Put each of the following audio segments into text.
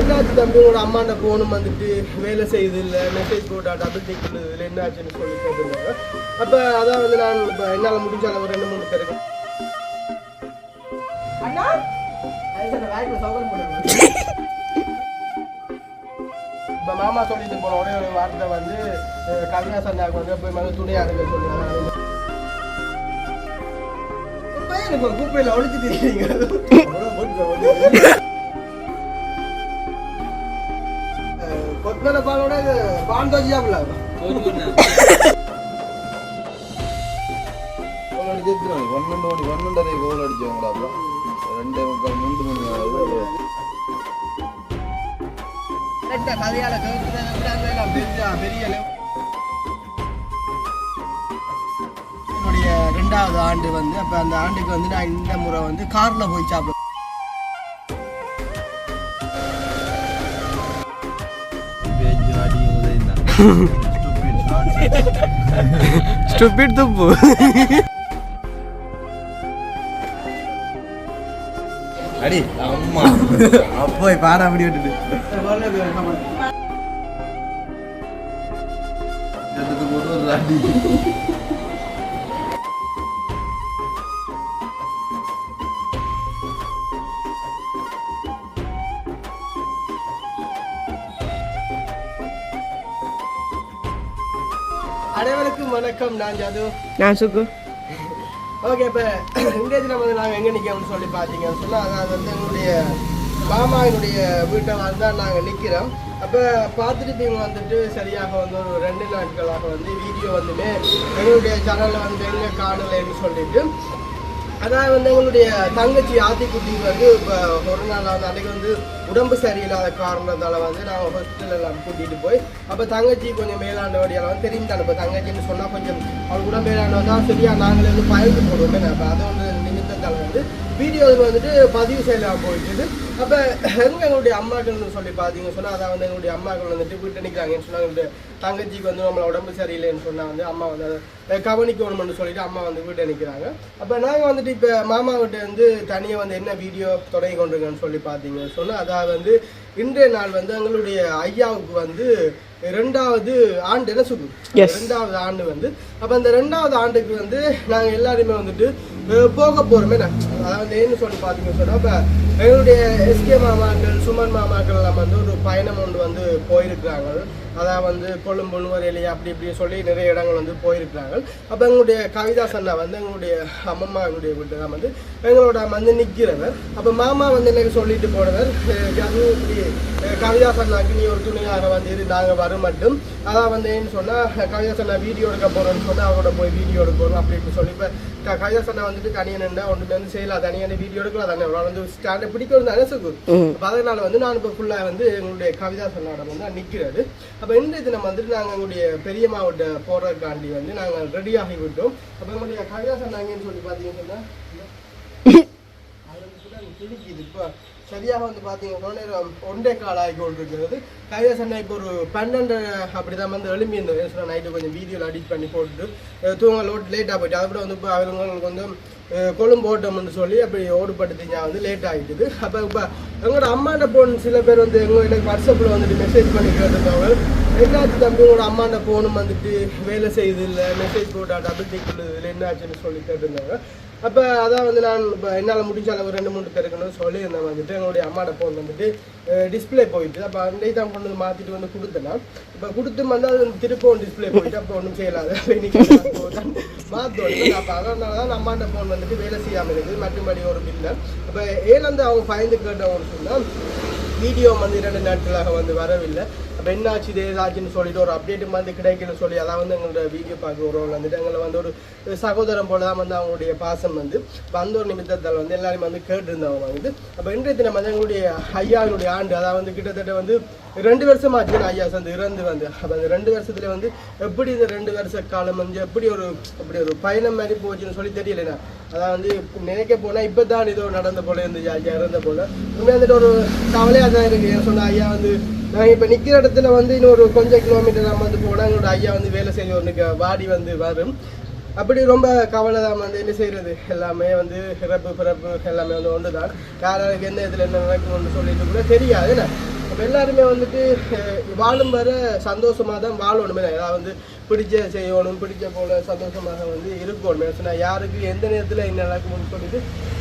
என்னாச்சு தம்பி உங்களோட அம்மாண்ட போனும் வந்துட்டு வேலை செய்யுது இல்லை மெசேஜ் போட்டா டபுள் டிக் இல்லை என்னாச்சுன்னு சொல்லி கேட்டிருந்தாங்க. அப்போ அதான் வந்து நான் இப்போ என்னால் முடிஞ்ச அளவு ரெண்டு மூணு பேருக்கு. அண்ணா? இப்போ மாமா சொல்லிட்டு போன ஒரே ஒரு வார்த்தை வந்து கவிதா சன்னாக்கு வந்து போய் வந்து துணியா இருக்க சொல்லுவாங்க எனக்கு ஒரு கூப்பிடல ஒழிச்சு தெரியுங்க கொத்தமல்ல பாலோட பான் தோஜியாப்ல கோல் அடிச்சிருக்கோம் பன்னெண்டு மணி பன்னெண்டரை கோல் அடிச்சவங்களா அப்புறம் ரெண்டே முக்கால் மூன்று மணி கதையால பெரிய. என்னுடைய ரெண்டாவது ஆண்டு வந்து அப்ப அந்த ஆண்டுக்கு வந்து நான் இந்த முறை வந்து கார்ல போய் சாப்பிட ஸ்டூபிட் துப்பு அடி அம்மா. அப்போ பாடம் அப்படி விட்டுட்டு. அடி. நான் ஜாது நான் சுக்கு. ஓகே இப்போ இன்றைய தினம் வந்து நாங்கள் எங்கே நிற்கிறோம்னு சொல்லி பார்த்தீங்கன்னு சொன்னால் அதாவது வந்து எங்களுடைய மாமாவினுடைய வீட்டை வந்து நாங்கள் நிற்கிறோம் அப்போ பார்த்துட்டு வந்துட்டு சரியாக வந்து ஒரு ரெண்டு நாட்களாக வந்து வீடியோ வந்துமே எங்களுடைய சேனலில் வந்து எங்கே காணலைன்னு சொல்லிட்டு அதாவது வந்து எங்களுடைய தங்கச்சி ஆத்திக்குட்டி வந்து இப்போ ஒரு நாள் வந்து அன்றைக்கு வந்து உடம்பு சரியில்லாத காரணத்தால் வந்து நாங்கள் ஹாஸ்பிட்டலில் கூட்டிகிட்டு போய் அப்போ தங்கச்சி கொஞ்சம் மேலாண்டவடியால் வந்து தெரிந்தாங்க இப்போ தங்கச்சின்னு சொன்னால் கொஞ்சம் அவள் உடம்பு மேலாண்டவ வந்தால் சரியா நாங்களே வந்து பயந்து போடுவோமே. அப்போ அதை வந்து நிமித்தத்தால் வந்து வீடியோ வந்துட்டு பதிவு செய்யலாம் போயிட்டு அப்போ எங்க எங்களுடைய அம்மாக்கள்னு சொல்லி பார்த்தீங்க சொன்னால் அதான் வந்து எங்களுடைய அம்மாக்கள் வந்துட்டு வீட்டு நிற்கிறாங்கன்னு சொன்னாங்க எங்களுடைய தங்கச்சிக்கு வந்து நம்மள உடம்பு சரியில்லைன்னு சொன்னா வந்து அம்மா வந்து அதை கவனிக்கணும்னு சொல்லிட்டு அம்மா வந்து வீட்டை நிற்கிறாங்க அப்போ நாங்கள் வந்துட்டு இப்போ மாமா கிட்ட வந்து தனியாக வந்து என்ன வீடியோ தொடங்கி கொண்டிருக்கேன்னு சொல்லி பார்த்தீங்க சொன்னால் அதாவது வந்து இன்றைய நாள் வந்து எங்களுடைய ஐயாவுக்கு வந்து ரெண்டாவது ஆண்டு என்ன சொல்லு Yes. ரெண்டாவது ஆண்டு வந்து. அப்போ அந்த ரெண்டாவது ஆண்டுக்கு வந்து நாங்கள் எல்லாருமே வந்துட்டு போக போகிறோமே அதாவது என்ன சொல்லி பார்த்தீங்கன்னு சொன்னால் இப்போ எங்களுடைய எஸ்கே மாமாக்கள் சுமன் மாமாக்கள் எல்லாம் வந்து ஒரு பயணம் ஒன்று வந்து போயிருக்கிறாங்க அதான் வந்து கொழும்பு நுவரேலி அப்படி இப்படி சொல்லி நிறைய இடங்கள் வந்து போயிருக்கிறாங்க அப்போ எங்களுடைய கவிதா சன்னா வந்து எங்களுடைய அம்மம்மா எங்களுடைய வீட்டு தான் வந்து எங்களோட வந்து நிற்கிறவர் அப்போ மாமா வந்து எனக்கு சொல்லிட்டு போனவர் அஹ், இப்படி கவிதா சன்னாக்கு நீ ஒரு துணியாக வந்து இரு நாங்கள் வர மட்டும். அதான் வந்து ஏன்னு சொன்னால் கவிதா சன்னா வீடியோ எடுக்க போகிறோன்னு சொன்னால் அவரோட போய் வீடியோ எடுக்கணும் அப்படி இப்படி சொல்லி இப்போ க- கவிதா சன்னா வந்துட்டு தனியாக நின்று ஒன்றுமே வந்து செய்யலாம் தனியாக வீடியோ எடுக்கலாம் தானே வந்து ஸ்டாண்டை பிடிக்கிறது தானே சுகு. அப்போ அதனால வந்து நான் இப்போ ஃபுல்லாக வந்து எங்களுடைய கவிதா சன்னாட வந்து நிற்கிறது அப்போ இன்றைய தினம் வந்துட்டு நாங்கள் எங்களுடைய பெரிய மாவட்ட போகிறதுக்காண்டி வந்து நாங்கள் ரெடி ஆகி விட்டோம். அப்போ எங்களுடைய கவிதா சன்னாங்கன்னு சொல்லி பார்த்தீங்கன்னா கிழிக்குது இப்போ சரியாக வந்து பார்த்தீங்கன்னா நேரம் ஒன்றே கால் ஆகி கொண்டிருக்கிறது. கையா சண்டை இப்போ ஒரு பன்னெண்டு அப்படி தான் வந்து எழும்பி இருந்தது சொன்னால் நைட்டு கொஞ்சம் வீடியோவில் எடிட் பண்ணி போட்டுட்டு தூங்க லோட் லேட்டாக போயிட்டு அதை வந்து இப்போ அவங்களுக்கு வந்து கொழும்பு ஓட்டம்னு சொல்லி அப்படி ஓடுபடுத்திங்க வந்து லேட் ஆகிட்டுது அப்போ இப்போ எங்களோட அம்மாண்ட போன் சில பேர் வந்து எங்கள் எனக்கு வாட்ஸ்அப்பில் வந்துட்டு மெசேஜ் பண்ணி கேட்டிருந்தாங்க என்னாச்சு தம்பி உங்களோட அம்மாண்ட போனும் வந்துட்டு வேலை செய்யுது இல்லை? மெசேஜ் போட்டா டபுள் டிக் இல்லை? என்னாச்சுன்னு சொல்லி கேட்டிருந்தாங்க அப்போ அதான் வந்து நான் இப்போ என்னால் முடிஞ்ச அளவு ரெண்டு மூணு பேருக்குன்னு சொல்லி இருந்தேன் வந்துட்டு எங்களுடைய அம்மாட ஃபோன் வந்துட்டு டிஸ்ப்ளே போயிட்டு அப்போ அண்டை தான் கொண்டு வந்து மாற்றிட்டு வந்து கொடுத்தேன்னா இப்போ கொடுத்து வந்து அது திருப்பவும் டிஸ்பிளே போயிட்டு அப்போ ஒன்றும் செய்யலாது. இன்னைக்கு அப்போ அதனால தான் அம்மாண்ட ஃபோன் வந்துட்டு வேலை செய்யாமல் இருக்குது. மற்றபடி ஒரு பில்லை. அப்போ ஏன் வந்து அவங்க பயந்து கேட்டவங்க சொன்னால் வீடியோ வந்து இரண்டு நாட்களாக வந்து வரவில்லை. அப்போ என்னாச்சு தேசாச்சின்னு சொல்லிட்டு ஒரு அப்டேட் வந்து கிடைக்கணும்னு சொல்லி அதான் வந்து எங்களோட வீடியோ பார்க்க வருவாங்க வந்துட்டு எங்களை வந்து ஒரு சகோதரன் போல தான் வந்து அவங்களுடைய பாசம் வந்து வந்த ஒரு நிமித்தத்தால் வந்து எல்லாருமே வந்து கேட்டிருந்தவங்க வந்து அப்போ இன்றைய தினம் வந்து எங்களுடைய ஐயாவினுடைய ஆண்டு அதாவது வந்து கிட்டத்தட்ட வந்து ரெண்டு வருஷம் ஆச்சு. ஐயா வந்து இறந்து வந்து. அப்போ அந்த ரெண்டு வருஷத்துல வந்து எப்படி இந்த ரெண்டு வருஷ காலம் வந்து எப்படி ஒரு அப்படி ஒரு பயணம் மாதிரி போச்சுன்னு சொல்லி தெரியலண்ணா அதான் வந்து நினைக்க போனால் இப்போ தான் இதோ நடந்த போல இருந்துச்சு. ஐயா இறந்த போல. உண்மையாக வந்துட்டு ஒரு கவலையாக தான் இருக்கு. ஏன் சொன்ன ஐயா வந்து நாங்கள் இப்போ நிற்கிற இடத்துல வந்து இன்னொரு கொஞ்சம் கிலோமீட்டர் நம்ம வந்து போனால் எங்களோட ஐயா வந்து வேலை செய்ய ஒரு வாடி வந்து வரும். அப்படி ரொம்ப கவலை தான் வந்து என்ன செய்யறது எல்லாமே வந்து பிறப்பு பிறப்பு எல்லாமே வந்து ஒன்று தான் யாராருக்கு எந்த இதில் என்ன நடக்கணும்னு சொல்லிட்டு கூட தெரியாது. என்ன எல்லாருமே வந்துட்டு வாழும் வர சந்தோஷமாக தான் வாழணும் ஏதாவது வந்து பிடிச்ச செய்யணும் பிடிச்ச போல சந்தோஷமாக வந்து இருக்கணும். சொன்னா யாருக்கு எந்த நேரத்தில் என்ன நடக்கும்னு சொல்லிட்டு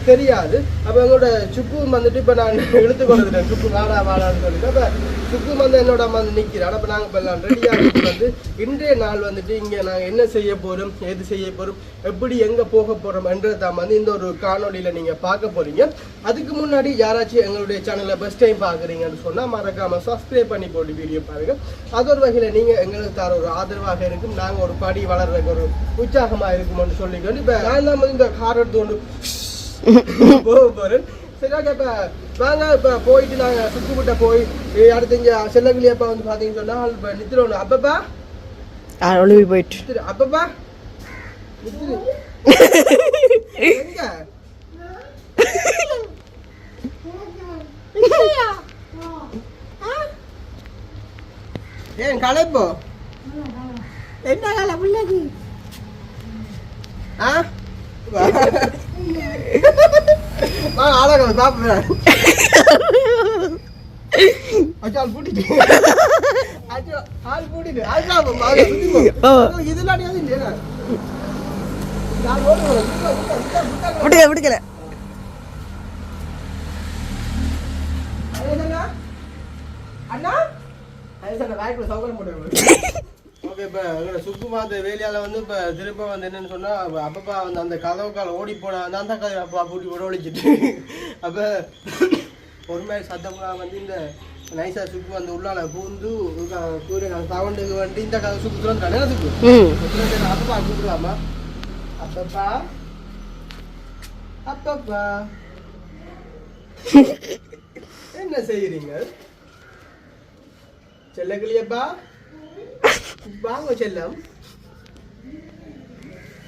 தெரியாது. அப்போ எங்களோட சுக்கும் வந்துட்டு இப்போ நான் இழுத்து கொண்டுட்டேன் சுக்கு வாடா வாடான்னு சொல்லிட்டு. அப்போ சுப்பு வந்து என்னோட அம்மா வந்து நிற்கிறான் அப்போ நாங்கள் இப்போ எல்லாம் ரெடியாக வந்து இன்றைய நாள் வந்துட்டு இங்கே நாங்கள் என்ன செய்ய போகிறோம் எது செய்ய போகிறோம் எப்படி எங்கே போக போகிறோம் என்றதை வந்து இந்த ஒரு காணொளியில் நீங்கள் பார்க்க போகிறீங்க அதுக்கு முன்னாடி யாராச்சும் எங்களுடைய சேனலை ஃபஸ்ட் டைம் பார்க்குறீங்கன்னு சொன்னால் மறக்காமல் சப்ஸ்கிரைப் பண்ணி போட்டு வீடியோ பாருங்கள் அது ஒரு வகையில் நீங்கள் எங்களுக்கு தர ஒரு ஆதரவாக இருக்கும் நாங்கள் ஒரு படி வளர்றதுக்கு ஒரு உற்சாகமாக இருக்கும்னு சொல்லிக்கொண்டு இப்போ நான் தான் வந்து இந்த கார் எடுத்து கொண்டு போக போகிறேன் சரி ஓகே இப்போ வாங்க இப்போ போயிட்டு நாங்கள் சுற்றுக்கிட்ட போய் அடுத்து இங்கே செல்லக்கிளி அப்பா வந்து பார்த்தீங்கன்னு சொன்னால் இப்போ நித்திரணும் அப்பப்பா. ஒளிவி போயிட்டு. அப்பப்பா. எங்க? ஏன் களைப்போ? என்ன கலை பிள்ளைக்கு? ஆ? வாங்க ஆளாக சாப்பிடுறேன். அச்சா ஆள் பூட்டிட்டு. அச்சா ஆள் பூட்டிட்டு. இதெல்லாம் இல்லையா? நான். பிடிக்கல பிடிக்கல அண்ணா? அண்ணா? சார் வாய்க்குள்ள சௌகரியம் போட்டு ஓகே இப்போ சுப்பு மாத்த வேலையால் வந்து இப்போ திரும்ப வந்து என்னன்னு சொன்னால் அப்பப்பா வந்து அந்த கதவு கால ஓடி போன நான் தான் கதவை அப்பா பூட்டி ஒழிச்சிட்டு. அப்போ ஒரு மாதிரி சத்தம்லாம் வந்து இந்த நைஸா சுப்பு அந்த உள்ளால பூந்து சூரியன் சவுண்டுக்கு வந்து இந்த கதை சுப்பு திறந்துட்டான் என்ன சுப்பு அப்பப்பா கூப்பிடலாமா? அப்பப்பா. அப்பப்பா. என்ன செய்யறீங்க செல்லக்கிளியப்பா வாங்க செல்லம்.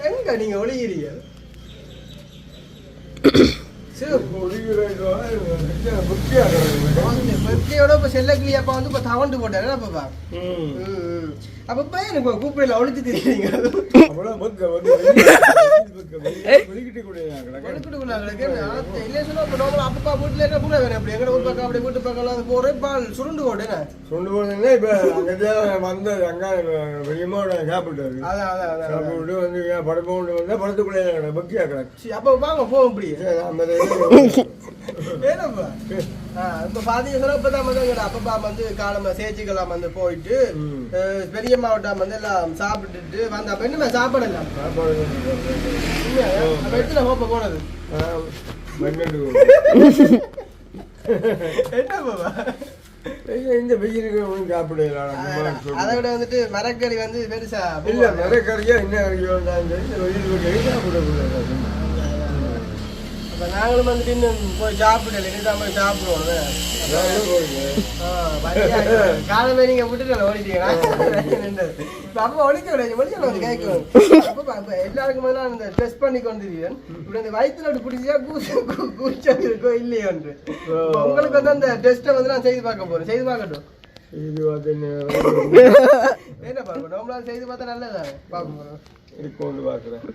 எங்க நீங்க ஒளிகிறீங்க பெருக்கையோட இப்ப செல்லக்கிளியப்பா வந்து இப்ப தவண்டு போட்டாரு. அப்பப்பா அப்ப எனக்கு கூப்பிடல ஒளிச்சு தெரியுங்க அப்பப்பா வீட்டுல என்ன கூட வேணும் அப்படி எங்கட ஊர் பக்கம் அப்படி வீட்டு பக்கம் அது போறேன் பால் சுருண்டு போட்டு என்ன? சொண்டு போனீங்கன்னா இப்ப அங்கே வந்து அங்கே வெளியமோட சாப்பிட்டாரு அதான் அதான் சாப்பிட்டு வந்து படம் கொண்டு வந்தா படத்துக்குள்ளே பக்கியா கிடக்கு. அப்ப வாங்க போவோம் இப்படி ஏனப்பா இப்ப வந்து எங்கட அப்பப்பா வந்து காலமா சேச்சிக்கெல்லாம் வந்து போயிட்டு பெரிய மாவட்டம் வந்து எல்லாம் சாப்பிட்டுட்டு வந்த அப்ப சாப்பிடலாம். அப்ப எத்தனை ஹோப்ப போனது? ஆ, பன்னெண்டு என்ன பாபா ஐயா, இந்த வெயிலுக்கு சாப்பிடலாம் அதை விட வந்துட்டு மரக்கறி வந்து பெருசா இல்ல நிறைய கறியா என்ன கறியோ இந்த வெயிலுக்கு சாப்பிடக்கூடாது அப்ப நாங்களும் வந்துட்டு இன்னும் போய் சாப்பிடல. இனிதான் போய் சாப்பிடுவோம். காலமே நீங்க விட்டுட்டு ஓடிட்டீங்களா? இப்ப அப்ப ஒழிக்க விடாது ஒழிக்க விடாது கேட்கணும் அப்ப அப்ப எல்லாருக்கும் முதல்ல அந்த டெஸ்ட் பண்ணி கொண்டிருக்கேன் இப்படி அந்த வயிற்றுல அப்படி பிடிச்சா கூச்ச கூச்சம் இருக்கோ இல்லையோ என்று. உங்களுக்கு வந்து அந்த டெஸ்ட்டை வந்து நான் செய்து பார்க்க போறேன். செய்து பார்க்கட்டும். இது வந்து என்ன? பார்க்கணும்? நம்மளால செய்து பார்த்தா நல்லதா? பார்க்க இது கொண்டு பார்க்குறேன்.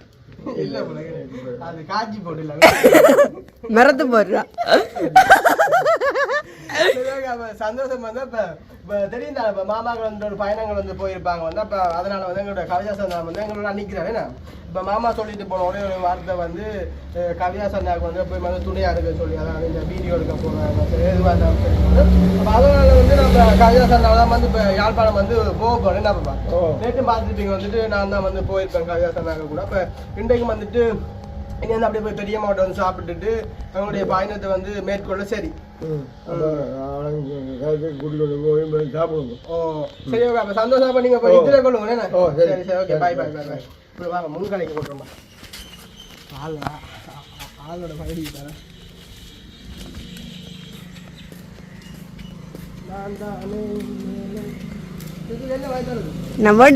மரத்து போடுறா. சந்தோஷம் வந்து இப்ப இப்ப தெரியும் இப்ப மாமாக்கள் வந்து ஒரு பயணங்கள் வந்து போயிருப்பாங்க. வந்து அப்ப அதனால வந்து எங்களோட கவிதா சந்தா வந்து எங்களோட நிக்கிறாரு என்ன? இப்ப மாமா சொல்லிட்டு போன ஒரே ஒரு வார்த்தை வந்து கவிதா சந்தாவுக்கு வந்து போய் வந்து துணையா இருக்க சொல்லி அதாவது இந்த வீடியோ எடுக்க போறாங்க. சரி, எதுவா இருந்தாலும் சரி. சொல்லி. அப்ப அதனால வந்து நம்ம கவிதா சந்தாவை தான் வந்து இப்ப யாழ்ப்பாணம் வந்து போக போறேன். என்ன பாப்பா? ஓ. நேற்று பார்த்துட்டீங்க வந்துட்டு நான் தான் வந்து போயிருப்பேன் கவிதா சந்தாங்க கூட. அப்ப இன்றைக்கு வந்துட்டு இங்க வந்து அப்படியே போய் பெரிய மாவட்டம் வந்து சாப்பிட்டுட்டு அவங்களுடைய பயணத்தை வந்து மேற்கொள்ள சரி. போய் போய் சாப்பிடுங்க. ஓ சரி ஓகே அப்ப சந்தோஷமா நீங்க போய் இதுல கொள்ளுங்க என்ன? ஓ, சரி. சரி சரி okay bye bye bye bye இப்படி வாங்க முன் கடைக்கு போட்டுருமா. ஆள் ஆளோட தரேன் நான்.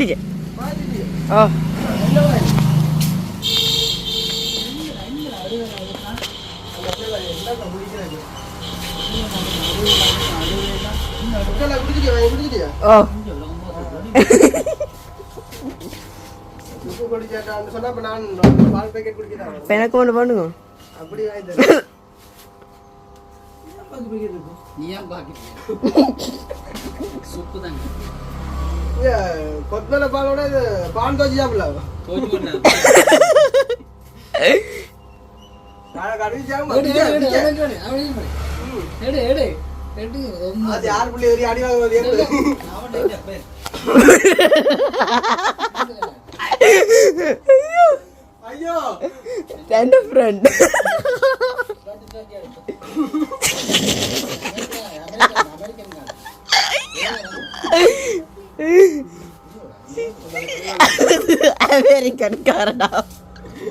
ஏன் பாக்கிட்டு சுப்பு தாங்க கொத்தமல்லி பாலோட பான் தோச்சி சாப்பிடல தோச்சு போட்டு நான் கடைசி எடு,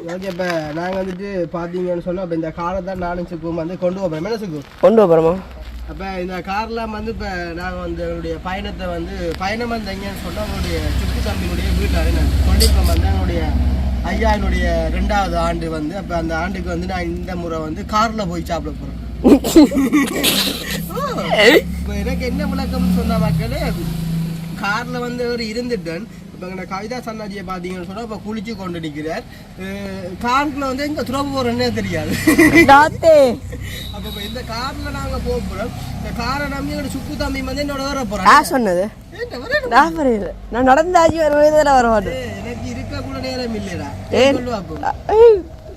ஓகே இப்போ நாங்கள் வந்துட்டு பார்த்தீங்கன்னு சொன்னால் இப்போ இந்த காரை தான் நானும் சுக்கும் வந்து கொண்டு போகிறோம் என்ன சுக்கு? கொண்டு போகிறோமா அப்போ இந்த கார்லாம் வந்து இப்போ நாங்கள் வந்து எங்களுடைய பயணத்தை வந்து பயணம் வந்து எங்கேன்னு சொன்னால் அவங்களுடைய சுக்கு தம்பியினுடைய வீட்டில் என்ன? சொல்லியிருக்கோம் வந்து எங்களுடைய ஐயாயினுடைய ரெண்டாவது ஆண்டு வந்து அப்போ அந்த ஆண்டுக்கு வந்து நான் இந்த முறை வந்து காரில் போய் சாப்பிட போகிறேன் இப்போ எனக்கு என்ன விளக்கம்னு சொன்ன மக்களே காரில் வந்து அவர் இருந்துட்டேன். இப்போ எங்களை கவிதா சன்னாஜியை பார்த்தீங்கன்னு சொன்னால் இப்போ குளிச்சு கொண்டு நிற்கிறார் காருக்குள்ள வந்து எங்கே துறவு போகிறேன்னே தெரியாது அப்போ இப்போ இந்த காரில் நாங்கள் போக போகிறோம் இந்த காரை நம்பி எங்களோட சுப்பு தம்பி வந்து என்னோட வர போகிறோம் சொன்னது நான் நடந்தாச்சு ஒரு விதத்தில் வர மாட்டேன் எனக்கு இருக்க கூட நேரம் இல்லைடா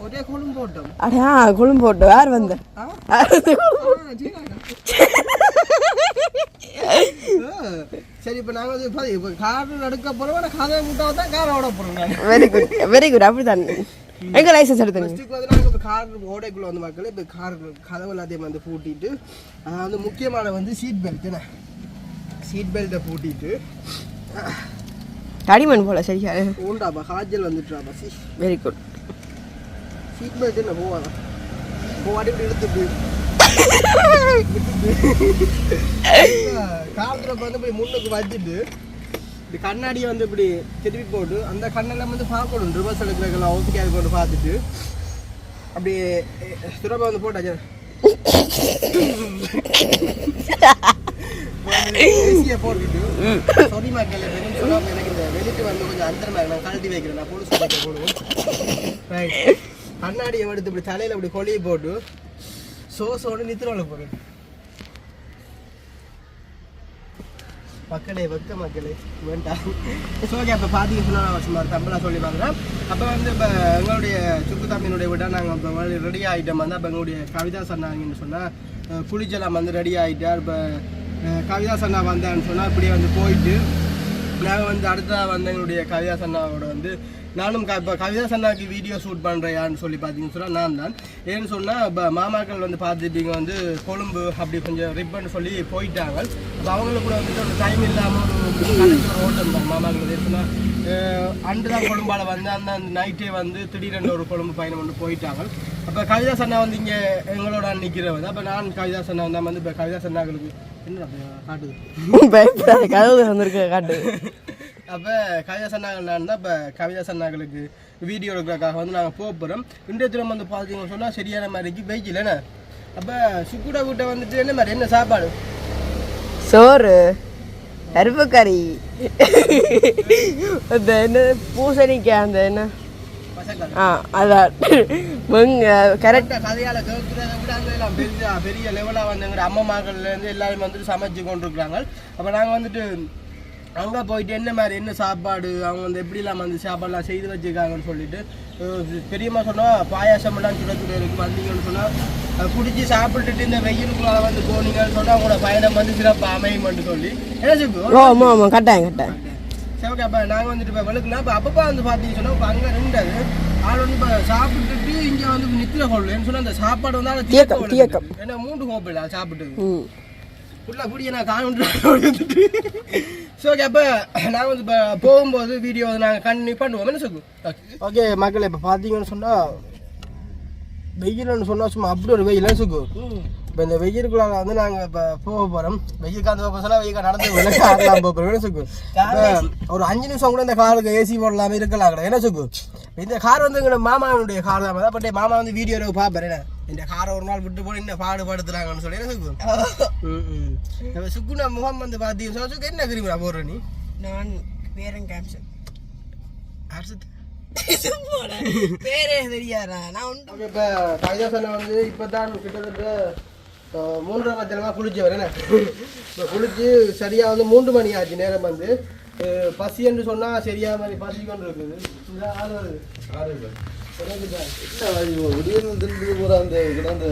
ஒரே குழும் போட்டோம் அடா குழும் போட்டு யார் வந்த ஆ? யார் வந்து ஆ, சீனாடா. ஆ, சரி இப்போ நாங்கள் வந்து இப்போ- கார் நடக்க போகிறோம் ஆனால் கதை விட்டா தான் காரை ஓட போகிறோம் நான் வெரி குட் வெரி குட் அப்படிதான் எங்க லைசன்ஸ் எடுத்துங்க? ஃபஸ்ட்டுக்கு வந்து நாங்கள் இப்போ கார் ஓடைக்குள்ளே வந்து மக்கள் இப்போ கார் கதவு எல்லாத்தையும் வந்து பூட்டிட்டு வந்து முக்கியமான வந்து சீட் பெல்ட் என்ன? சீட் பெல்ட்டை பூட்டிட்டு தடிமன் போல சரியா? ஊண்டாப்பா காய்ச்சல் வந்துட்டுறாப்பா C. Very good seat belt என்ன போவாதா? போவாடி இப்படி இழுத்துட்டு காலத்தில் வந்து இப்படி முன்னுக்கு வச்சுட்டு இப்படி கண்ணாடியை வந்து இப்படி திருப்பி போட்டு அந்த கண்ணெல்லாம் வந்து பார்க்கணும். ரிவர்ஸ் எடுக்கிறதுக்கெல்லாம் ஓகே அது கொண்டு பார்த்துட்டு அப்படி சுரபா வந்து போட்டாச்சு. ஏசியை போட்டுட்டு சாரி மக்கள் எனக்கு இந்த வெளியிட்டு வந்து கொஞ்சம் அந்தரமாக நான் கழட்டி வைக்கிறேன் நான் போலீஸ் ஸ்டேஷன் போடுவோம். கண்ணாடியை எடுத்து இப்படி தலையில் இப்படி கொலையை போட்டு சோசோடு நித்திரோல போகிறேன் மக்களே வக்க மக்களே வேண்டாம் ஓகே அப்போ பார்த்தீங்கன்னா சும்மா தமிழாக சொல்லி பார்க்குறேன் அப்போ வந்து இப்போ எங்களுடைய சுக்கு தம்பியினுடைய விட நாங்கள் இப்போ ரெடி ஆகிட்டோம் வந்து அப்போ எங்களுடைய கவிதா சொன்னாங்கன்னு சொன்னால் குளிச்சலாம் வந்து ரெடி ஆகிட்டார் இப்போ கவிதா சன்னா வந்தான்னு சொன்னால் இப்படியே வந்து போயிட்டு நாங்கள் வந்து அடுத்ததாக வந்து எங்களுடைய கவிதா சன்னாவோட வந்து நானும் க இப்போ கவிதா சன்னாக்கு வீடியோ ஷூட் பண்ணுறையான்னு சொல்லி பார்த்தீங்கன்னு சொன்னால் நான் தான். ஏன்னு சொன்னால் இப்போ மாமாக்கள் வந்து பார்த்துட்டீங்க வந்து கொழும்பு அப்படி கொஞ்சம் ரிப்பன் சொல்லி போயிட்டாங்க. அப்போ அவங்களுக்கு கூட வந்து ஒரு டைம் இல்லாமல் ஒரு ஓட்டம் தான் மாமாக்கள். ஏன்னா அன்று தான் கொழும்பால் வந்து அந்த நைட்டே வந்து திடீரென்று ஒரு கொழும்பு பயணம் ஒன்று போயிட்டாங்க. அப்போ கவிதா சன்னா வந்து இங்கே எங்களோட நிற்கிறவர் அப்போ நான் கவிதா சன்னா வந்து இப்போ கவிதா சன்னாக்களுக்கு என்ன காட்டுது? கதவு வந்திருக்க காட்டு. அப்போ கவிதா சன்னாக்கள் நான் தான் இப்போ கவிதா சன்னாக்களுக்கு வீடியோ எடுக்கிறதுக்காக வந்து நாங்கள் போக போகிறோம் இன்றைய தினம் வந்து பார்த்தீங்கன்னு சொன்னால் சரியான மாதிரிக்கு வெயிட் என்ன? அப்போ சுக்குடா வீட்டை வந்துட்டு என்ன மாதிரி என்ன சாப்பாடு? சோறு கருப்பு கறி. அந்த என்ன பூசணிக்காய் அந்த என்ன? ஆ அதான். மங்க கரெக்டாக கதையால் கேட்குறத விட எல்லாம் பெரிய பெரிய லெவலாக வந்து எங்கள் அம்மாமாக்கள்லேருந்து எல்லாரும் வந்துட்டு சமைச்சு கொண்டிருக்கிறாங்க. அப்போ நாங்கள் வந்துட்டு அங்கே போயிட்டு என்ன மாதிரி என்ன சாப்பாடு அவங்க வந்து எப்படிலாம் வந்து சாப்பாடுலாம் செய்து வச்சுருக்காங்கன்னு சொல்லிட்டு பெரியம்மா சொன்னால் பாயாசமெல்லாம் சுட சுட இருக்கு வந்தீங்கன்னு சொன்னால் குடிச்சு சாப்பிட்டுட்டு இந்த வெயிலுக்குள்ள வந்து போனீங்கன்னு சொன்னால் உங்களோட பயணம் வந்து சிறப்பாக அமையும்னு சொல்லி. என்ன ஓ சொல்லு ஆமாம் ஆமாம் கட்டாயம் கட்டாயம். சரி அப்போ நாங்கள் வந்துட்டு இப்போ வெளுக்குனா இப்போ அப்பப்பா வந்து பார்த்தீங்கன்னு சொன்னால் இப்போ அங்கே ரெண்டாது ஆள் வந்து இப்போ சாப்பிட்டுட்டு இங்கே வந்து நித்திர கொள்ளு சொன்னால் அந்த சாப்பாடு வந்து தீயக்கம், தீயக்கம். ஏன்னா மூன்று கோப்பில் சாப்பிட்டு ஃபுல்லாக பிடிக்க நான் காணுன்ட்டு ஸோ ஓகே அப்போ நாங்கள் வந்து இப்போ போகும்போது வீடியோ வந்து நாங்கள் கண்டினியூ பண்ணுவோம். என்ன சொல்லு ஓகே மக்கள் இப்போ பார்த்தீங்கன்னு சொன்னால் வெயில்னு சொன்னால் சும்மா அப்படி ஒரு வெயில். சுக்கு இப்போ இந்த வெயிலுக்குள்ளார வந்து நாங்கள் இப்போ போக போகிறோம் வெயில் காந்து போக சொன்னால் வெயில் நடந்து போகல கார்லாம் போக போகிறோம் என்ன சுக்கு? ஒரு அஞ்சு நிமிஷம் கூட இந்த காருக்கு ஏசி போடலாம இருக்கலாம் கூட. என்ன சுக்கு? இந்த கார் வந்து எங்களோட மாமாவுடைய கார் தான். பட் மாமா வந்து வீடியோ பார்ப்பாரு. என்ன? இந்த காரை ஒரு நாள் விட்டு போய் என்ன பாடுபடுத்துறாங்கன்னு சொல்லி. என்ன சுக்கு? சுக்குன முகம் வந்து பார்த்தீங்கன்னா சுக்கு என்ன கிரிமிரா போடுற நீ? நான் பேரன் அரசு பேரே தெரியாதா? நான் இப்போ கவிதா சொன்ன வந்து இப்போ தான் கிட்டத்தட்ட மூன்றரை மத்தியமாக குளிச்சு வரேன் இப்போ குளிச்சு சரியாக வந்து மூன்று மணி ஆச்சு நேரம் வந்து. பசி என்று சொன்னால் சரியாக மாதிரி பசி கொண்டு இருக்குது இந்த ஆள் வருது. விடியல் திரும்பி போற அந்த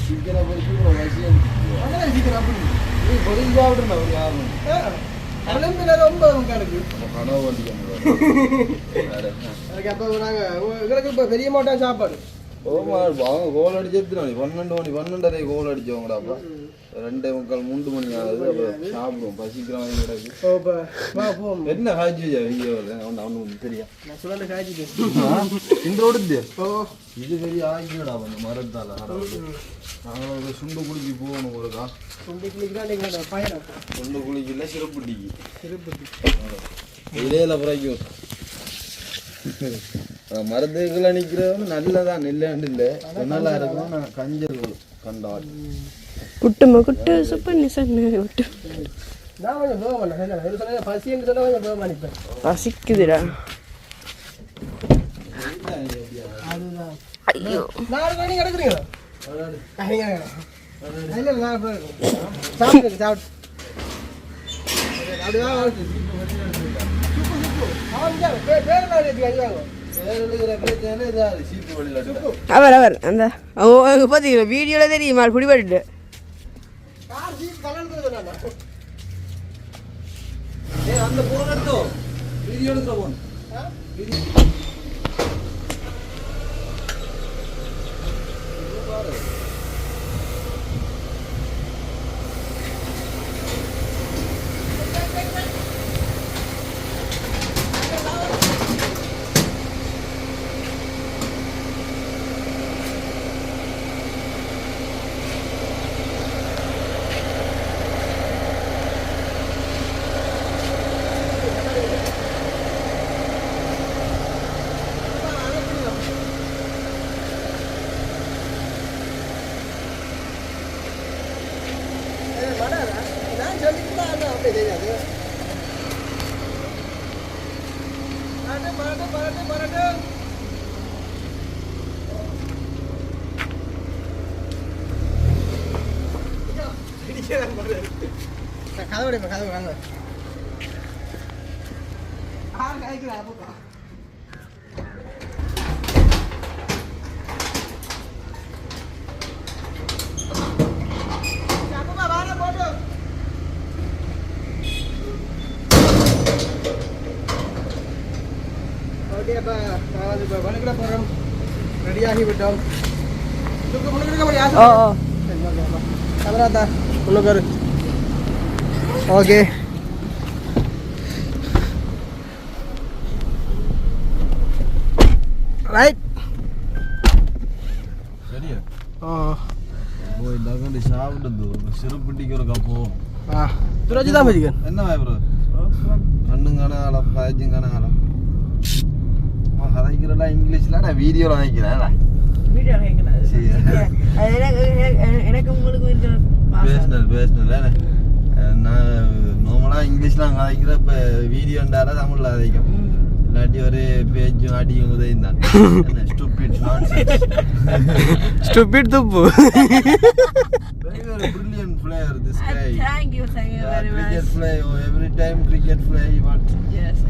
சிக்கனை பொறிச்சு மசியன் அதான் சீக்கிரம் அப்படி நீ பொறிஞ்சு சாப்பிடுறா ஒரு யாரும் ரொம்ப கணக்கு. கனவு வண்டிக்க அதுக்கு அப்போ நாங்கள் எங்களுக்கு இப்போ பெரிய மாட்டான் சாப்பாடு. அவங்க கோல் அடிச்சு பன்னெண்டு மணி பன்னெண்டரை கோல் அடிச்சவங்கடா அப்ப ரெண்டே முக்கால் மூன்று மணி ஆகுது அப்ப சாப்பிடுவோம் கிடக்கு போவோம் என்ன காய்ச்சி வீடியோவில் அவன் அவனுக்கு காய்ச்சிட்டு இந்த ஓடுது இது பெரிய ஆகிடா அந்த மரத்தால நாங்கள் சுண்டு குளிக்கு போகணும் ஒருக்கா சுண்டி பயணம் சுண்டு குளிக்கல சிறப்புட்டிக்கு திருப்பதி இலையில புறைக்கும் மருந்துகளை நிற்கிறவங்க நல்லதான். இல்லைன்னு இல்லை. நல்லா இருக்கும் நான் கஞ்சல் கண்டால். குட்டுமா? குட்டு சூப்பர் நிசன். குட்டு. பசிக்குதுடா. அதுதான் ஐயோ. சாப்பிட்டு சாப்பிட்டு அவர் அவர் அந்த ஓ பார்த்தீங்களா வீடியோவில் தெரியுமா பிடிபட்டு அந்த எடுத்தோ. வீடியோ எடுக்கிற phone. ஆ? ஏய், வராதா? நான் சொல்லிட்டு தான் அண்ணா அப்படியே தெரியாது. வரட்டும், வரட்டும், வரட்டும், வரட்டும். ஐயோ, இடிக்கிறான் பாரு. நான் கதவு அடைப்பேன், கதவு வாங்க. ஆள் கதைக்கிறா, அப்பப்பா. அப்பப்பா, வாங்க, போட்டு. ஓகே அப்போ நான் வந்து இப்போ வணக்கிட போகிறோம் ரெடியாகி விட்டோம் துக்கு முன்னுக்கு முன்னுக்கு ஓகே ரைட் சரியா? ஓ போய் டக்குனு சாப்பிடுது. ஒரு சிறுப்புட்டிக்கு ஒரு கப்பு. ஆ இங்கிலீஷ்ல நான் நார்மலாக இங்கிலீஷ்லாம் கதைக்கிறேன் இப்போ வீடியோண்டால தமிழில் கதைக்கும் இல்லாட்டி ஒரு பேச்சும் அடியும் உதயம் தான் ஸ்டூபிட் ஸ்டூபிட் துப்பு brilliant player this guy. Thank you thank you very cricket much play oh, every time cricket play what yes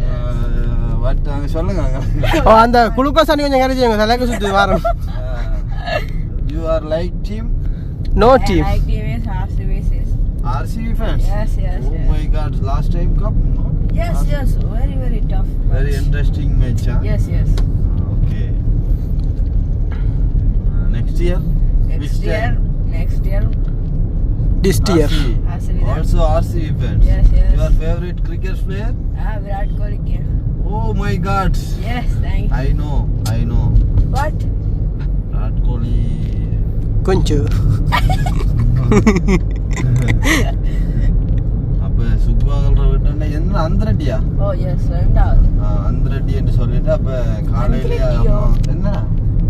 what அங்க சொல்லுங்க அங்க. ஓ அந்த குளுக்கோஸ் அணி கொஞ்சம் கரைச்சி தலைக்கு சுற்றி வாரம். You are like team? No team like TVS RCBs RCB RCB fans? Yes, yes. Oh yes. my god, last time cup, no? Yes, last yes, very, very tough. Match. Very interesting match, huh? Yes, yes. Okay. Uh, next year? Next year, next year. This year. RCB. Also RCB fans. Yes, yes. Your favorite cricket player? Ah, Virat Kohli. Oh my god. Yes, thank you. I know, I know. What? Virat Kohli. Kunchu. என்ன அந்தரட்டியா? Oh, yes, ரெண்டாவது அந்தரட்டி என்று சொல்லிட்டு அப்ப? அம்மா- என்ன?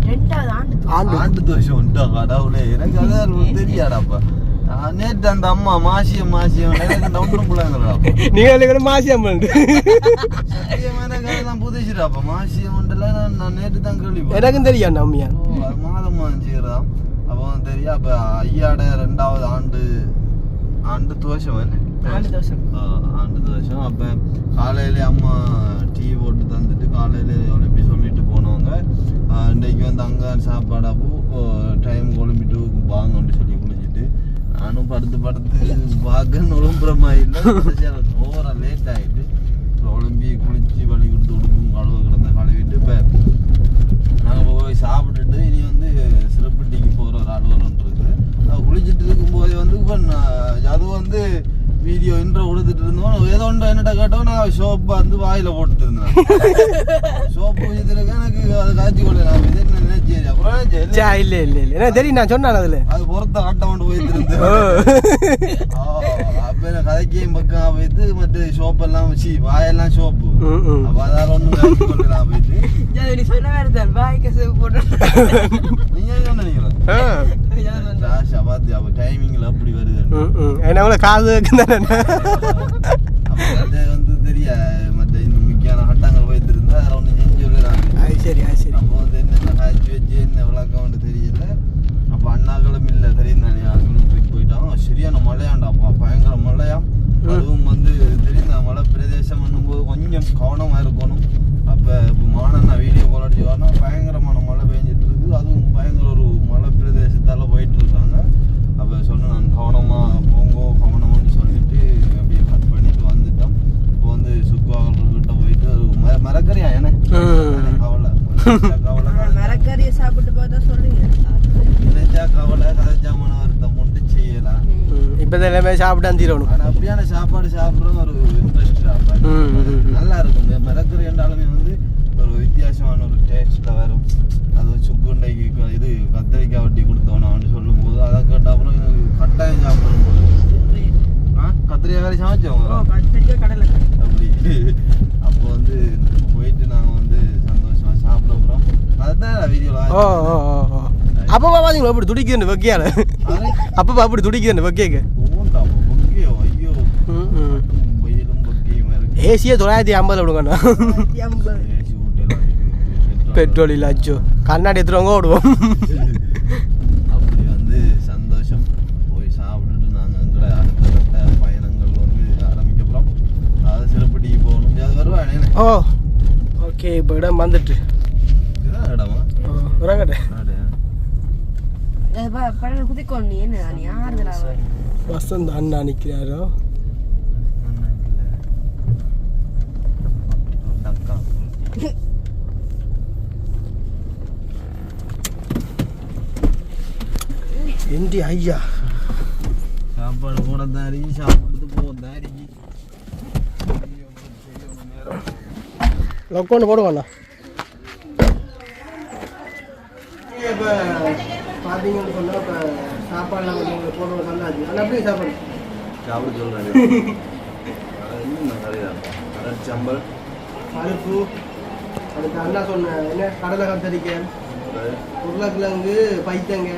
ரெண்டாவது ஆண்டு ஆண்டு ஆண்டு தோஷம் உண்டா கடவுளே. எனக்கு அதான் தெரியாடாப்பா நேற்று அந்த அம்மா மாசியம் மாசியம் எனக்கு ஒன்றும் பிள்ளைங்களாப்பா நீங்கள் மாசியம் பண்ணு சத்தியமான புதுசுடாப்பா மாசியம் உண்டுல நான் நான் நேற்று தான் கேள்விப்பட்டேன். எனக்கும் தெரியும் அம்மியா. ஓ, மாதம் மாதம் செய்யறதாம் அப்போ தெரியும் அப்ப ஐயாட ரெண்டாவது ஆண்டு ஆண்டு துவசம் என்ன? ஆண்டு தோசம் ஆ, ஆண்டு துவசம் அப்ப காலையில அம்மா டீ போட்டு தந்துட்டு காலையில எழுப்பி சொல்லிட்டு போனவங்க ஆ, இன்னைக்கு வந்து அங்க சாப்பாடு அப்போ டைம் குழம்பிட்டு வாங்கன்னு சொல்லி குளிச்சுட்டு நானும் படுத்து படுத்து பார்க்க நுழம்புறமா இல்லை. ஓவரா லேட் ஆயிட்டு குழம்பி குளிச்சு வழி கொடுத்து உடுப்பும் கழுவ கிடந்த கழுவிட்டு இப்போ நாங்கள் போய் சாப்பிட்டுட்டு இனி வந்து சிறப்பட்டிக்கு போகிற ஒரு அலுவலம் இருக்கு. நான் குளிச்சுட்டு இருக்கும்போது வந்து இப்போ நான் அது வந்து வீடியோ இன்ட்ரோ கொடுத்துட்டு இருந்தோம் ஏதோ ஒன்று என்னட்ட கேட்டோம் நான் ஷோப் வந்து வாயில போட்டுட்டு இருந்தேன் ஷோப் இதுல எனக்கு அது காட்சி கொள்ள நான் இது என்ன நினைச்சேன் அப்புறம் இல்ல இல்ல இல்ல. என்ன தெரியும் நான் சொன்னேன் அதுல. அது புறத்த கட்ட கொண்டு போயிட்டு இருந்தேன் அப்ப எனக்கு கதைக்கையும் பக்கம் போயிட்டு மற்ற ஷோப் எல்லாம் வச்சு வாயெல்லாம் ம். அப்ப அதால கொள்ள நான் போயிட்டு. நீ சொன்ன மாதிரி தான் பாய் கசவு போட்டு. நீங்க என்ன நினைக்கிறேன். ராஷா அப்ப டைமிங்ல அப்படி வருது. என்ன? அவ்வளோ காது அது வந்து தெரிய? மற்ற இந்த முக்கியமான கட்டங்கள் வைத்திருந்தா அதில் ஒன்று செஞ்சு அது சரி சரி. நம்ம வந்து என்னென்ன காய்ச்சி வச்சு என்ன விளக்கம் தெரியல. அப்போ அண்ணாக்களும் இல்லை தெரியும் தானே ஆக்களும் தூக்கி போயிட்டான் சரியான மழையாண்டாப்பா பயங்கர மழையாம் அதுவும் வந்து தெரியும் மழை பிரதேசம் பண்ணும்போது கொஞ்சம் கவனமாக இருக்கணும். அப்போ இப்போ மானண்ணா வீடியோ கால் அடிச்சு வரணும் பயங்கரமான மழை பெஞ்சிட்டு இருக்குது அதுவும் பயங்கர ஒரு மலை பிரதேசத்தால் போயிட்டு இருக்காங்க அப்போ சொன்ன நான் கவனமாக போங்கோ கவனம்னு சொல்லிட்டு அப்படியே கட் பண்ணிட்டு வந்துட்டோம். இப்போ வந்து சுக்குவாகல் கிட்ட போயிட்டு ஒரு ம மரக்கறியா என்ன? ம். கவலை. கவலை. மரக்கறியை சாப்பிட்டு பார்த்தா நினைச்சா கவலை கதைச்சா மன வருத்தம் ஒன்றும் செய்யலாம் இப்போ எல்லாமே சாப்பிட்டு தீரணும். ஆனா அப்படியான சாப்பாடு சாப்பிட்றது ஒரு இன்ட்ரெஸ்ட். நல்லா இருக்கும். மிளகறி என்றாலுமே வந்து ஒரு வித்தியாசமான ஒரு டேஸ்ட்டில் வரும் அது சுக்குண்டைக்கு க- இது கத்திரிக்காய் வட்டி கொடுத்தோன்னு சொல்லும்போது அதை கேட்ட அப்புறம் எனக்கு கட்டாயம் சாப்பிடணும் போல ஆ கத்திரிக்காய் கறி சமைச்சவங்க கத்திரிக்காய் கடலை அப்படி அப்போ வந்து போயிட்டு நாங்கள் வந்து சந்தோஷமா சாப்பிட போகிறோம் அதுதான் வீடியோவில் ஓ ஓ ஓ அப்போ பார்த்தீங்களா அப்படி துடிக்குதுன்னு வைக்கியால அப்போ அப்படி வைக்கேக்கு வெயிலும் பொக்கியும் இருக்கு ஏசியே தொள்ளாயிரத்தி ஐம்பது விடுங்கண்ணா. பெட்ரோல் இல்லை அச்சோ. கண்ணாடி எடுத்துருவாங்க ஓடுவோம். அப்படி வந்து சந்தோஷம். போய் சாப்பிட்டுட்டு நாங்கள் எங்களை அடுத்த கட்ட பயணங்கள் வந்து ஆரம்பிக்க போகிறோம் அதாவது சிறுப்பட்டிக்கு போகணும் அது வருவானே ஓ ஓகே இப்போ இடம் வந்துட்டு. இதுதான் இடமா? என்ன ஆறுதலா வசந்த் அண்ணா நிற்கிறாரோ அண்ணா எந்தி ஐயா. சாப்பாடு போட தான் இருக்கு சாப்பிட்டு போக தான் இருக்கு லொக்கொண்டு போடுவாண்ணா இப்போ பார்த்தீங்கன்னு சொன்னால் இப்போ சாப்பாடுலாம் கொஞ்சம் போடுவோம் நல்லாச்சு ஆனால் எப்படி சாப்பாடு சாப்பிட நிறையா சம்பல். பருப்பு. அதுக்கு அண்ணா சொன்ன என்ன? கடலை கத்தரிக்காய் உருளைக்கிழங்கு பைத்தங்க.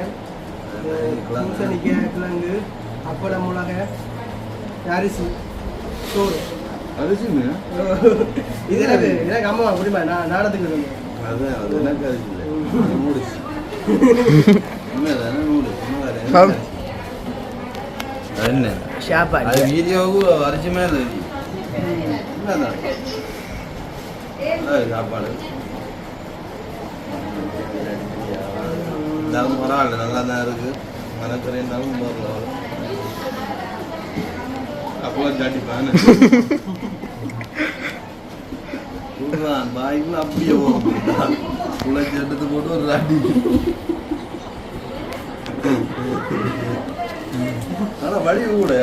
பூசணிக்காய் கிழங்கு அப்பளம் மிளகை அரிசி சோறு. அரிசிங்க? இது எனக்கு எனக்கு அம்மா முடியுமா நான் நாடத்துக்கு அதான் அது எனக்கு அரிசி இல்லை. ஆம். என்ன? அது வீடியோவுக்கு அரிசி மேலே சாப்பாடு. இருந்தாலும் பரவாயில்ல நல்லா தான் இருக்கு. மனக்கரை இருந்தாலும் பரவாயில்ல அப்பெல்லாம் சாட்டிப்பான் சொல்றான் பாய்க்குள்ள அப்படியே குழச்சி எடுத்து போட்டு ஒரு ராட்டி ஆனா வழி கூட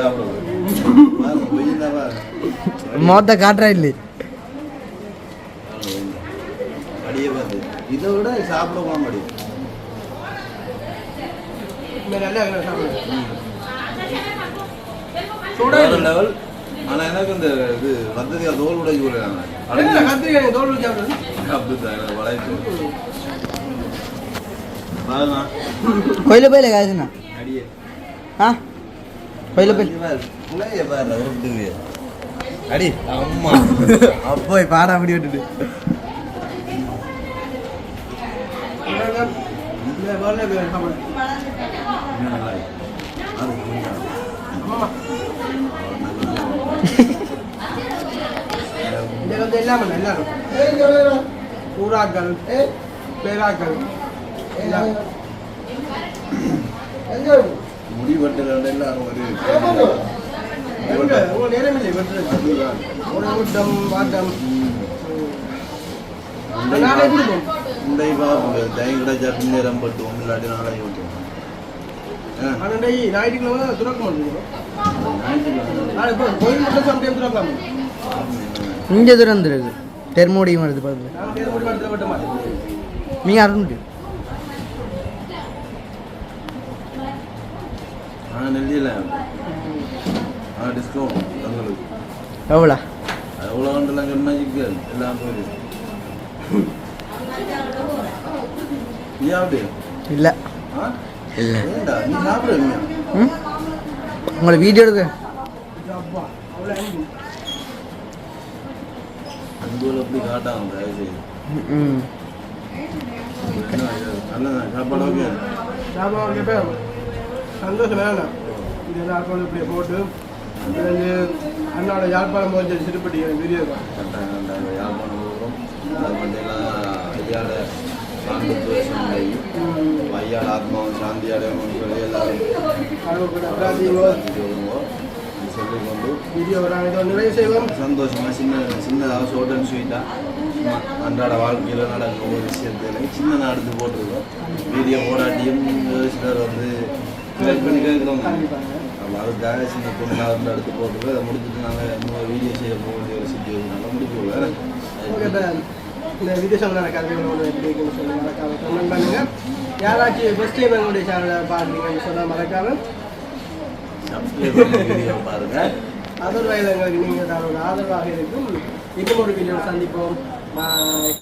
மொத்த காட்டுறா இல்லை அடியே பார்த்து இதை விட சாப்பிட போக முடியும் நல்லா இருக்கு சாப்பாடு வேற லெவல் ஆனா எனக்கு இந்த இது வந்ததுக்கு தோல் என்ன கத்திரிக்காய் தோல் எனக்கு வளைச்சு பாருங்க கோயில போயில காசுண்ணா அடியே. ஆ? கோயில போய் அடி. அம்மா. அப்போ பாடா அப்படி விட்டுட்டு இல்ல இன்னும் நல்லா இது வந்து எல்லாமே நல்லா இருக்கும் ஊராக்கள் பேராக்கள் முடிவெட்டுகள் எல்லாரும் ஒரு எங்க நேரம் இல்லை வெட்டுறது ஒரு ஊட்டம் வாட்டம் இந்த நேரம் இல்லாட்டி நாளை ஓட்டுவோம் ஆனால் ஞாயிற்றுக்கிழமை துறக்க போ கோயில் மட்டும் சம்டைம் துறக்கலாம் இங்கே திறந்துருக்கு தெர்மோடியும் வருது பாருங்க. நாங்கள் அருண்டு எவ்வளோ? எவ்வளோ எல்லாம் போயிடுது இல்லை. இல்லை. உங்களை வீடியோ எடுக்க. போட்டு அண்ணாவோட யாழ்ப்பாணம் போச்சு சிறுபட்டி வீடியோ யாழ்ப்பாணம் ஐயாட சாந்தி சொன்னாய் ஐயாட ஆத்மாவும் சாந்தி சொல்லி எல்லாரும் சொல்லிக்கொண்டு நிறைவு செய்வோம் சந்தோஷமா சின்ன சின்னதாக ஷார்ட் ஸ்வீட்டாக அன்றாட வாழ்க்கையில் நடக்கிற ஒரு விஷயத்துல சின்ன எடுத்து போட்டிருக்கோம் வீடியோ போராட்டியும் சிலர் வந்து செலக்ட் பண்ணி கேட்குறோம் அப்போ அதுக்காக சின்ன பொண்ணாக இருந்து எடுத்து போட்டுருக்கோம் அதை முடிச்சுட்டு நாங்கள் இன்னொரு வீடியோ செய்ய போக வேண்டிய ஒரு சுச்சுவேஷனால முடிச்சு ஓகே விடுவேன் இந்த விதேசம் நடக்காது எப்படி இருக்குன்னு சொல்லி மறக்காம கமெண்ட் பண்ணுங்க. யாராச்சும் ஃபஸ்ட் டைம் எங்களுடைய சேனலை பார்க்குறீங்கன்னு சொன்னால் மறக்காம சப்ஸ்கிரைப் பாருங்கள் எங்களுக்கு நீங்கள் தர ஆதரவாக இருக்கும். இன்னும் ஒரு வீடியோ சந்திப்போம். பாய்